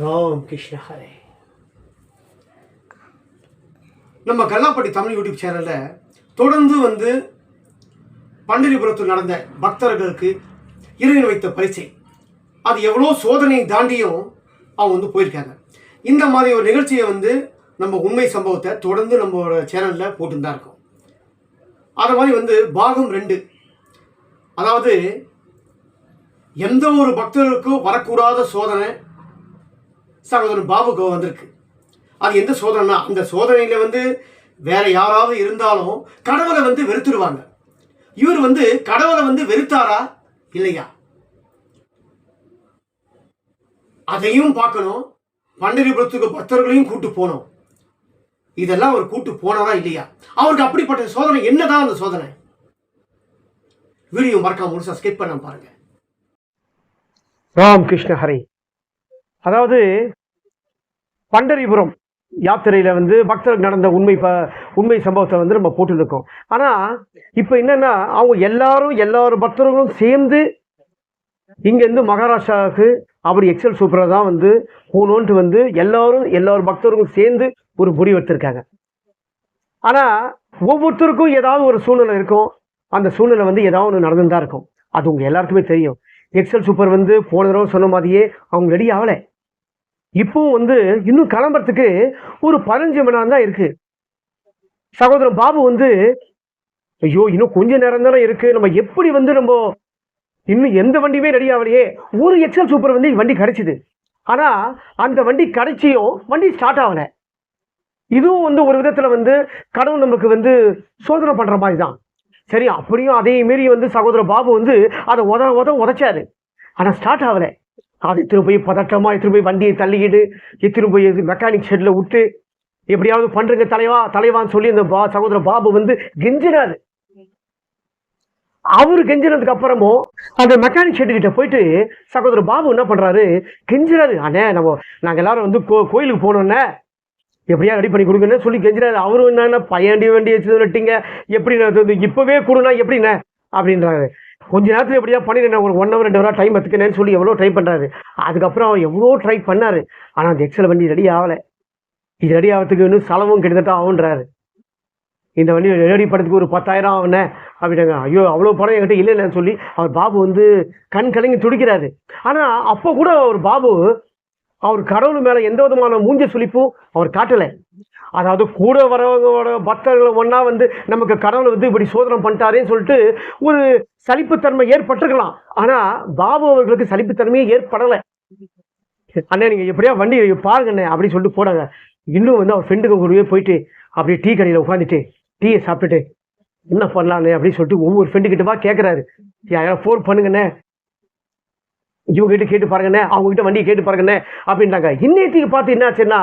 ராம் கிருஷ்ண ஹரே. நம்ம கல்லாப்பட்டி தமிழ் யூடியூப் சேனலில் தொடர்ந்து வந்து பண்டிரிபுரத்தில் நடந்த பக்தர்களுக்கு இறைவன் வைத்த பரிசை அது எவ்வளோ சோதனையை தாண்டியும் அவங்க வந்து போயிருக்காங்க. இந்த மாதிரி ஒரு நிகழ்ச்சியை வந்து நம்ம உண்மை சம்பவத்தை தொடர்ந்து நம்மளோட சேனலில் போட்டுன்னு இருக்கும் இருக்கோம். அது மாதிரி வந்து பாகம் ரெண்டு. அதாவது எந்த ஒரு பக்தர்களுக்கும் வரக்கூடாத சோதனை சகோதரன் பாபுக்கு வந்திருக்கு. அது எந்த சோதனைனா அந்த சோதனையில் வந்து வேற யாராவது இருந்தாலும் கடவுளை வந்து வெறுத்துருவாங்க. இவர் வந்து கடவுளை வந்து வெறுத்தாரா? இல்லையா? அதையும் பார்க்கணும். பண்டிரிபுரத்துக்கு பக்தர்களையும் கூட்டு போனோம் இதெல்லாம் அவர் கூட்டு போனாரா இல்லையா? அவருக்கு அப்படிப்பட்ட சோதனை என்னதான் அந்த சோதனை? வீடியோ மறக்காம முழுசா ஸ்கிப் பண்ண பாருங்க. ராம் கிருஷ்ண ஹரி. அதாவது பண்டரிபுரம் யாத்திரையில் வந்து பக்தருக்கு நடந்த உண்மை ப உண்மை சம்பவத்தை வந்து நம்ம போட்டுருக்கோம். ஆனால் இப்போ என்னென்னா அவங்க எல்லாரும் எல்லாரும் பக்தர்களும் சேர்ந்து இங்கேருந்து மகாராஷ்டிராவுக்கு அப்படி எக்ஸல் சூப்பராக தான் வந்து போகணுன்ட்டு வந்து எல்லாரும் எல்லாரும் பக்தர்களும் சேர்ந்து ஒரு முடிவு எடுத்திருக்காங்க. ஆனால் ஒவ்வொருத்தருக்கும் ஏதாவது ஒரு சூழ்நிலை இருக்கும். அந்த சூழ்நிலை வந்து ஏதாவது ஒன்று நடந்துதான் இருக்கும். அது உங்கள் எல்லாருக்குமே தெரியும். எக்ஸல் சூப்பர் வந்து போன தடவை சொன்ன மாதிரியே அவங்க ரெடி ஆகலை. இப்பவும் வந்து இன்னும் கிளம்புறதுக்கு ஒரு பதினஞ்சு மணி நேரம் தான் இருக்கு. சகோதரன் பாபு வந்து ஐயோ இன்னும் கொஞ்ச நேரம் தானே இருக்கு. நம்ம எப்படி வந்து நம்ம இன்னும் எந்த வண்டியுமே ரெடி ஆகலையே. ஒரு எக்ஸல் சூப்பர் வந்து வண்டி கிடைச்சிது. ஆனா அந்த வண்டி கிடைச்சியும் வண்டி ஸ்டார்ட் ஆகலை. இதுவும் வந்து ஒரு விதத்தில் வந்து கடவுள் நமக்கு வந்து சோதனை பண்ணுற மாதிரி தான் சரி அப்படியும் அதே மீறி வந்து சகோதர பாபு வந்து அதை உத உத உதைச்சாரு. ஆனால் ஸ்டார்ட் ஆகலை. அது எடுத்துன்னு போய் பதட்டமாக எடுத்துன்னு போய் வண்டியை தள்ளிக்கிட்டு எடுத்துன்னு போய் மெக்கானிக் ஷெட்டில் விட்டு எப்படியாவது பண்ணுறங்க தலைவா தலைவான்னு சொல்லி அந்த பா சகோதர பாபு வந்து கெஞ்சினாரு. அவரு கெஞ்சினதுக்கு அப்புறமும் அந்த மெக்கானிக் ஷெட்டு கிட்ட போயிட்டு சகோதர பாபு என்ன பண்றாரு? கெஞ்சினாரு. அண்ணே நம்ம நாங்கள் எல்லாரும் வந்து கோ கோயிலுக்கு போனோன்னே எப்படியா ரெடி பண்ணி கொடுங்கன்னு சொல்லி கெஞ்சினாரு. அவரும் என்னன்னா பையண்டி வண்டி வச்சு நட்டிங்க எப்படி இப்போவே கொடுனா எப்படிண்ணே? அப்படின்றாரு. கொஞ்ச நேரத்தில் எப்படியா பண்ணிடுறேன் ஒரு ஒன் ஹவர் ரெண்டு ஹவராக டைம் எடுத்துக்கணும்னு சொல்லி எவ்வளோ ட்ரை பண்ணுறாரு அதுக்கப்புறம் அவர் எவ்வளோ ட்ரை பண்ணார். ஆனால் அந்த எக்ஸல் வண்டி ரெடி ஆகலை. இது ரெடி ஆகிறதுக்கு இன்னும் செலவும் கிட்டத்தட்ட ஆகுன்றாரு இந்த வண்டி ரெடி பண்ணுறதுக்கு ஒரு பத்தாயிரம் ஆகுனே அப்படின்னாங்க ஐயோ அவ்வளோ படம் என்கிட்ட இல்லை இல்லைன்னு சொல்லி அவர் பாபு வந்து கண் கலங்கி துடிக்கிறாரு. ஆனால் அப்போ கூட அவர் பாபு அவர் கடவுள் மேலே எந்த விதமான மூஞ்ச சுழிப்பும் அவர் காட்டலை. அதாவது கூட வரவங்களோட பக்தர்கள் ஒன்றா வந்து நமக்கு கடவுளை வந்து இப்படி சோதனை பண்ணிட்டாரேன்னு சொல்லிட்டு ஒரு சலிப்புத்தன்மை ஏற்பட்டிருக்கலாம். ஆனால் பாபு அவர்களுக்கு சலிப்புத்தன்மையே ஏற்படலை. அண்ணே நீங்கள் எப்படியா வண்டி பாருங்க அண்ணே அப்படின்னு சொல்லிட்டு போனாங்க. இன்னும் வந்து அவர் ஃப்ரெண்டுக்கு கூடவே போயிட்டு அப்படியே டீ கடையில் உட்காந்துட்டு டீயை சாப்பிட்டுட்டு என்ன பண்ணலான்னு அப்படின்னு சொல்லிட்டு ஒவ்வொரு ஃப்ரெண்டு கிட்டவா கேட்குறாரு யாராவது ஃபோன் பண்ணுங்கண்ணே. இவங்ககிட்ட கேட்டு பாருங்கண்ணே அவங்ககிட்ட வண்டியை கேட்டு பாருங்கண்ணே அப்படின்றாங்க. இன்னைக்கு பார்த்து என்னாச்சுன்னா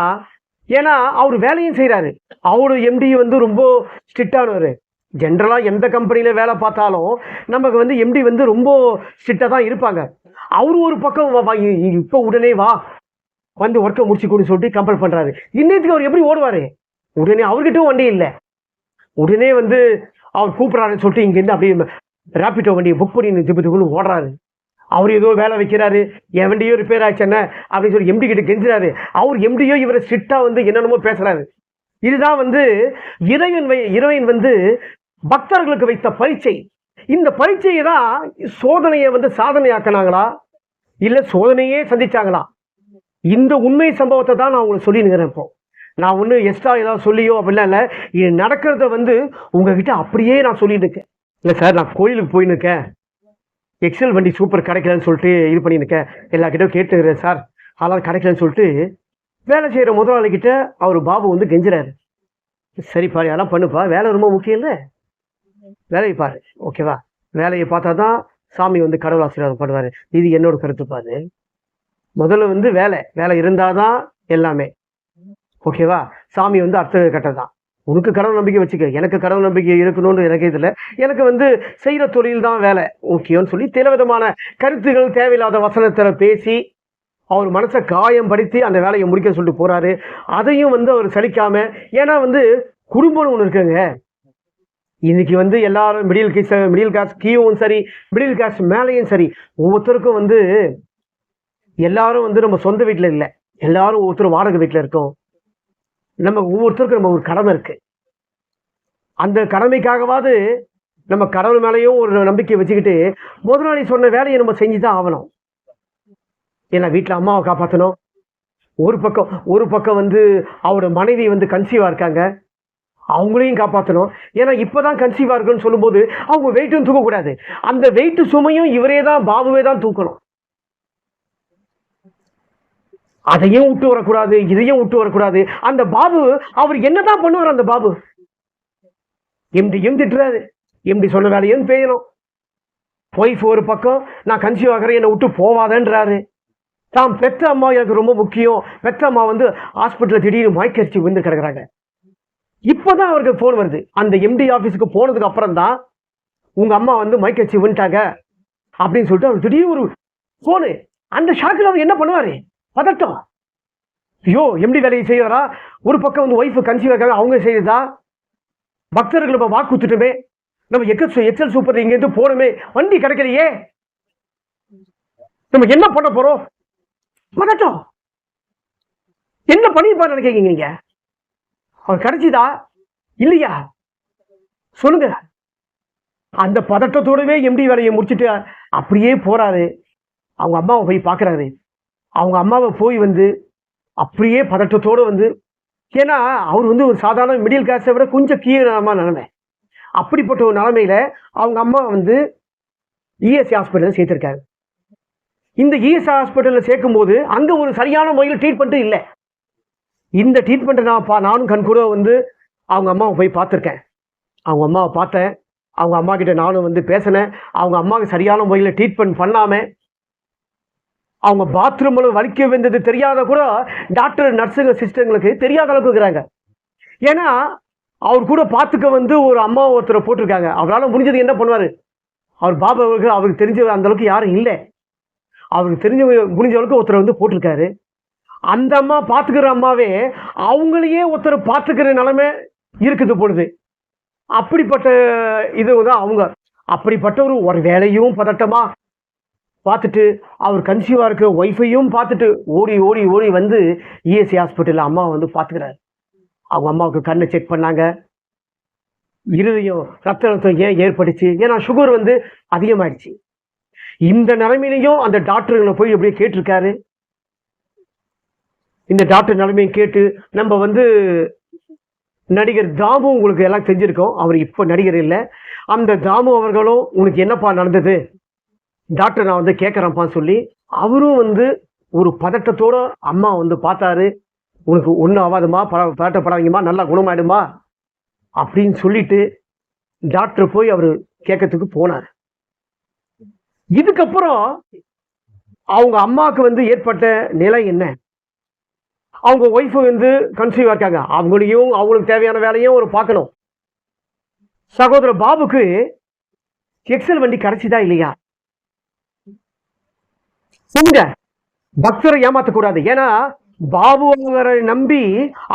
ஏன்னா அவர் வேலையும் செய்கிறாரு அவரு எம்டி வந்து ரொம்ப ஸ்ட்ரிக்டானவர் ஜென்ரலாக எந்த கம்பெனியில் வேலை பார்த்தாலும் நமக்கு வந்து எம்டி வந்து ரொம்ப ஸ்ட்ரிக்டாக தான் இருப்பாங்க. அவர் ஒரு பக்கம் வா- வா, இப்போ உடனே வா வந்து ஒர்க்கை முடிச்சு கொடுன்னு சொல்லிட்டு கம்பல் பண்ணுறாரு இன்னத்துக்கு அவர் எப்படி ஓடுவார்? உடனே அவர்கிட்டும் வண்டி இல்லை. உடனே வந்து அவர் கூப்பிட்றாருன்னு சொல்லிட்டு இங்கேருந்து அப்படியே ரேப்பிட்டோ வண்டியை புக் பண்ணி திப்பு ஓடுறாரு. அவர் ஏதோ வேலை வைக்கிறாரு என் ரிப்பேர் ஆச்சுன்னா அப்படின்னு சொல்லி எம்டி கிட்ட கெஞ்சுறாரு. அவர் எம்டியோ இவரை ஸ்ட்ரிக்டாக வந்து என்னென்னமோ பேசுறாரு. இதுதான் வந்து இறைவன் வை இறைவன் வந்து பக்தர்களுக்கு வைத்த பரீட்சை. இந்த பரீட்சையை தான் சோதனையை வந்து சாதனையாக்கினாங்களா? இல்லை சோதனையே சந்திச்சாங்களா? இந்த உண்மை சம்பவத்தை தான் நான் உங்களுக்கு சொல்லினுங்கிறேன் இப்போ. நான் ஒன்று எக்ஸ்ட்ரா ஏதாவது சொல்லியோ அப்படிலாம் இல்லை. இது நடக்கிறத வந்து உங்ககிட்ட அப்படியே நான் சொல்லிட்டு இருக்கேன். இல்லை சார் நான் கோயிலுக்கு போயின்னு இருக்கேன். எக்ஸல் வண்டி சூப்பர் கிடைக்கலன்னு சொல்லிட்டு இது பண்ணியிருக்கேன். எல்லா கேட்டுக்கிறேன் சார். அதெல்லாம் கிடைக்கலன்னு சொல்லிட்டு வேலை செய்கிற முதலாளிகிட்ட அவர் பாபு வந்து கெஞ்சுறாரு. சரிப்பா எல்லாம் பண்ணுப்பா. வேலை ரொம்ப முக்கியம் இல்லை. வேலையை பாரு. ஓகேவா வேலையை பார்த்தா தான் சாமி வந்து கடவுள் ஆசீர்வாதம் பண்ணுவார். இது என்னோட கருத்துப்பாரு முதல்ல வந்து வேலை. வேலை இருந்தால் தான் எல்லாமே ஓகேவா சாமி வந்து அடுத்த கட்டம் தான் உனக்கு கடவுள் நம்பிக்கை வச்சுக்க. எனக்கு கடவுள் நம்பிக்கை இருக்கணும்னு எனக்கு இதில் எனக்கு வந்து செய்கிற தொழில் தான் வேலை. ஓகேன்னு சொல்லி சில விதமான கருத்துகள் தேவையில்லாத வசனத்தில் பேசி அவர் மனசை காயம் படுத்தி அந்த வேலையை முடிக்க சொல்லிட்டு போகிறாரு அதையும் வந்து அவர் சலிக்காமல் ஏன்னா வந்து குடும்பம்னு ஒன்று இருக்குங்க. இன்னைக்கு வந்து எல்லாரும் மிடில் கிளாஸ் மிடில் கிளாஸ் கீவும் சரி மிடில் கிளாஸ் மேலேயும் சரி ஒவ்வொருத்தருக்கும் வந்து எல்லாரும் வந்து நம்ம சொந்த வீட்டில் இல்லை. எல்லாரும் ஒவ்வொருத்தரும் வாடகை வீட்டில் இருக்கோம். நம்ம ஒவ்வொருத்தருக்கும் நம்ம ஒரு கடமை இருக்குது அந்த கடமைக்காகவாவது நம்ம கடவுள் மேலேயும் ஒரு நம்பிக்கை வச்சுக்கிட்டு முதலாளி சொன்ன வேலையை நம்ம செஞ்சு தான் ஆகணும். ஏன்னா வீட்டில் அம்மாவை காப்பாற்றணும் ஒரு பக்கம் ஒரு பக்கம் வந்து அவரோட மனைவி வந்து கன்சீவாக இருக்காங்க. அவங்களையும் காப்பாற்றணும் ஏன்னா இப்போதான் கன்சீவாக இருக்குன்னு சொல்லும்போது அவங்க வெயிட்டும் தூக்கக்கூடாது. அந்த வெயிட்டு சுமையும் இவரே தான் பாபுவே தான் தூக்கணும். அதையும் விட்டு வரக்கூடாது இதையும் விட்டு வரக்கூடாது. அந்த பாபு அவர் என்னதான் பண்ணுவார் அந்த பாபு? எம்டியும் திட்டுறாரு. எம்டி சொன்ன வேலையும் பெய்யணும் ஒய்ஃப் ஒரு பக்கம் நான் கன்சியூ ஆகிறேன் என்னை விட்டு போவாதன்றாரு. தான் பெற்ற அம்மா எனக்கு ரொம்ப முக்கியம். பெற்ற அம்மா வந்து ஹாஸ்பிட்டலில் திடீர்னு மயக்கரிச்சு விழுந்து கிடக்குறாங்க. இப்போதான் அவருக்கு ஃபோன் வருது. அந்த எம்டி ஆஃபீஸுக்கு போனதுக்கு அப்புறம் தான் உங்கள் அம்மா வந்து மயக்கரிச்சு விழுந்துட்டாங்க அப்படின்னு சொல்லிட்டு அவர் திடீர்னு ஒரு ஃபோனு அந்த ஷாக்கில் அவர் என்ன பண்ணுவார்? பதட்டம். ஐயோ எம்டி வேலையை செய்யறா ஒரு பக்கம் வந்து ஒய்ஃபு கன்சீவ் இருக்காங்க அவங்க செய்ததா பக்தர்கள் நம்ம வாக்குத்துட்டுமே நம்ம எக்கல் எக்ஸல் சூப்பர் இங்கேருந்து போகணுமே. வண்டி கிடைக்கலையே. நம்ம என்ன பண்ண போறோம்? பதட்டம். என்ன பண்ணிருப்பாரு நினைக்கிறீங்க நீங்க? அவர் கிடைச்சிதா? இல்லையா? சொல்லுங்க. அந்த பதட்டத்தோடவே எம்டி வேலையை முடிச்சுட்டு அப்படியே போறாரு. அவங்க அம்மாவை போய் பார்க்குறாரு. அவங்க அம்மாவை போய் வந்து அப்படியே பதட்டத்தோடு வந்து ஏன்னா அவர் வந்து ஒரு சாதாரண மிடில் கிளாஸை விட கொஞ்சம் கீழமாக நிலைமை அப்படிப்பட்ட ஒரு நிலமையில் அவங்க அம்மா வந்து இஎஸ்சி ஹாஸ்பிட்டலில் சேர்த்துருக்காரு. இந்த இஎஸ்ஐ ஹாஸ்பிட்டலில் சேர்க்கும்போது அங்கே ஒரு சரியான முறையில் ட்ரீட்மெண்ட்டும் இல்லை. இந்த ட்ரீட்மெண்ட்டை நான் பா நானும் கண்கூட வந்து அவங்க அம்மாவை போய் பார்த்துருக்கேன். அவங்க அம்மாவை பார்த்தேன். அவங்க அம்மா கிட்ட நானும் வந்து பேசினேன். அவங்க அம்மாவுக்கு சரியான முறையில் ட்ரீட்மெண்ட் பண்ணாமல் அவங்க பாத்ரூமில் வலிக்க வந்தது தெரியாத கூட டாக்டர் நர்ஸுங்க சிஸ்டங்களுக்கு தெரியாத அளவுக்கு இருக்கிறாங்க. ஏன்னா அவர் கூட பார்த்துக்க வந்து ஒரு அம்மா ஒருத்தரை போட்டிருக்காங்க. அவரால் முடிஞ்சது என்ன பண்ணுவார்? அவர் பாபா அவருக்கு அவருக்கு தெரிஞ்ச அந்த அளவுக்கு யாரும் இல்லை. அவருக்கு தெரிஞ்ச முடிஞ்ச அளவுக்கு ஒருத்தரை வந்து போட்டிருக்காரு. அந்த அம்மா பார்த்துக்கிற அம்மாவே அவங்களையே ஒருத்தர் பார்த்துக்கிற நிலைமை இருக்குது பொழுது. அப்படிப்பட்ட இது தான் அவங்க. அப்படிப்பட்ட ஒரு ஒரு வேலையும் பதட்டமாக பார்த்துட்டு அவர் கன்சீவாக இருக்க ஒய்ஃபையும் பார்த்துட்டு ஓடி ஓடி ஓடி வந்து இஎஸ்சி ஹாஸ்பிட்டலில் அம்மாவை வந்து பார்த்துக்கிறாரு. அவங்க அம்மாவுக்கு கண்ணை செக் பண்ணாங்க. இருதயம் ரத்த அழுத்தம் ஏன் ஏற்பட்டுச்சு? ஏன்னா சுகர் வந்து அதிகமாயிடுச்சு. இந்த நிலைமையிலையும் அந்த டாக்டருங்களை போய் அப்படியே கேட்டிருக்காரு. இந்த டாக்டர் நிலைமையும் கேட்டு நம்ம வந்து நடிகர் தாமு உங்களுக்கு எல்லாம் தெரிஞ்சிருக்கோம். அவர் இப்போ நடிகர் இல்லை. அந்த தாமு அவர்களும் உனக்கு என்னப்பா நடந்தது? டாக்டர் நான் வந்து கேட்குறேன்ப்பான்னு சொல்லி அவரும் வந்து ஒரு பதட்டத்தோட அம்மா வந்து பார்த்தாரு. உனக்கு ஒன்றும் ஆகாதுமா ப பதட்டப்படாதீங்கம்மா நல்லா குணமாயிடுமா அப்படின்னு சொல்லிட்டு டாக்டர் போய் அவர் கேட்கறதுக்கு போனார். இதுக்கப்புறம் அவங்க அம்மாவுக்கு வந்து ஏற்பட்ட நிலை என்ன? அவங்க ஒய்ஃபு வந்து கன்சீவ் இருக்காங்க. அவங்களையும் அவங்களுக்கு தேவையான வேலையும் ஒரு பார்க்கணும். சகோதரர் பாபுக்கு எக்ஸல் வண்டி கிடைச்சிதா இல்லையா? சொல்லுங்க பக்தரை ஏமாத்தக்கூடாது ஏன்னா பாபு அவரை நம்பி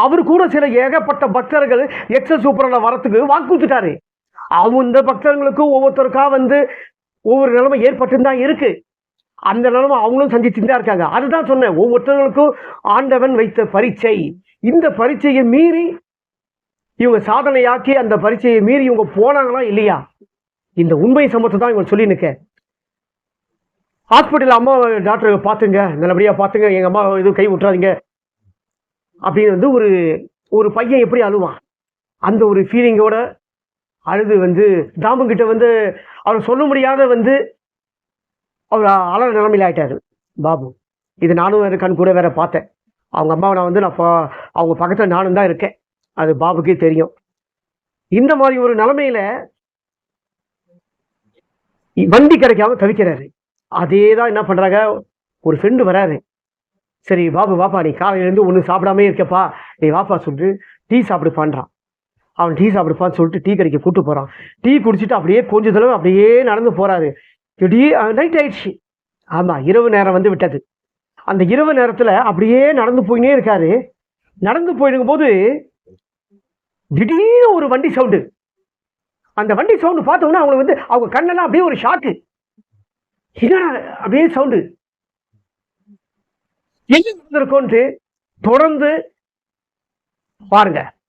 அவர் கூட சில ஏகப்பட்ட பக்தர்கள் எக்ஸல் சூப்பரில் வரத்துக்கு வாக்கு கொடுத்துட்டாரு அவங்க இந்த பக்தர்களுக்கும் ஒவ்வொருத்தருக்கா வந்து ஒவ்வொரு நிலைமை ஏற்பட்டு தான் இருக்கு. அந்த நிலைமை அவங்களும் சந்திச்சுட்டு தான் இருக்காங்க. அதுதான் சொன்னேன். ஒவ்வொருத்தவங்களுக்கும் ஆண்டவன் வைத்த பரீட்சை. இந்த பரீட்சையை மீறி இவங்க சாதனையாக்கி அந்த பரீட்சையை மீறி இவங்க போனாங்களா இல்லையா? இந்த உண்மை சம்பவத்தை தான் இவங்க சொல்லி நிற்க ஹாஸ்பிட்டலில் அம்மா டாக்டர் பார்த்துங்க நல்லபடியாக பார்த்துங்க எங்கள் அம்மா எதுவும் கை விட்டுறாதீங்க. அப்படின்னு வந்து ஒரு ஒரு பையன் எப்படி அழுவான்? அந்த ஒரு ஃபீலிங்கோட அழுது வந்து தாமுங்கிட்ட வந்து அவர் சொல்ல முடியாத வந்து அவர் அலற நிலைமையில் ஆயிட்டாரு. பாபு இது நானும் வேறு கண் கூட வேற பார்த்தேன். அவங்க அம்மாவை நான் வந்து நான் அவங்க பக்கத்தில் நானும் தான் இருக்கேன். அது பாபுக்கே தெரியும். இந்த மாதிரி ஒரு நிலமையில வண்டி கிடைக்காம தவிக்கிறாரு. அதே தான் என்ன பண்ணுறாங்க ஒரு ஃப்ரெண்டு வராரு. சரி பாபு வாப்பா நீ காலையிலேருந்து ஒன்றும் சாப்பிடாமே இருக்கப்பா. நீ வாப்பா சொல்லிட்டு டீ சாப்பிடுப்பான்றான். அவன் டீ சாப்பிடுப்பான்னு சொல்லிட்டு டீ கடைக்கு கூப்பிட்டு போகிறான் டீ குடிச்சிட்டு அப்படியே கொஞ்ச தடவை அப்படியே நடந்து போகிறாரு திடீர் நைட் ஆயிடுச்சு. ஆமாம் இரவு நேரம் வந்து விட்டது. அந்த இரவு நேரத்தில் அப்படியே நடந்து போயினே இருக்காரு. நடந்து போயிருக்கும் போது திடீர்னு ஒரு வண்டி சவுண்டு அந்த வண்டி சவுண்டு பார்த்தோன்னா அவங்களுக்கு வந்து அவங்க கண்ணெல்லாம் அப்படியே ஒரு ஷாக்கு என்ன அப்படியே சவுண்டு. என்ன நடந்திருக்கும்ட்டு தொடர்ந்து பாருங்க.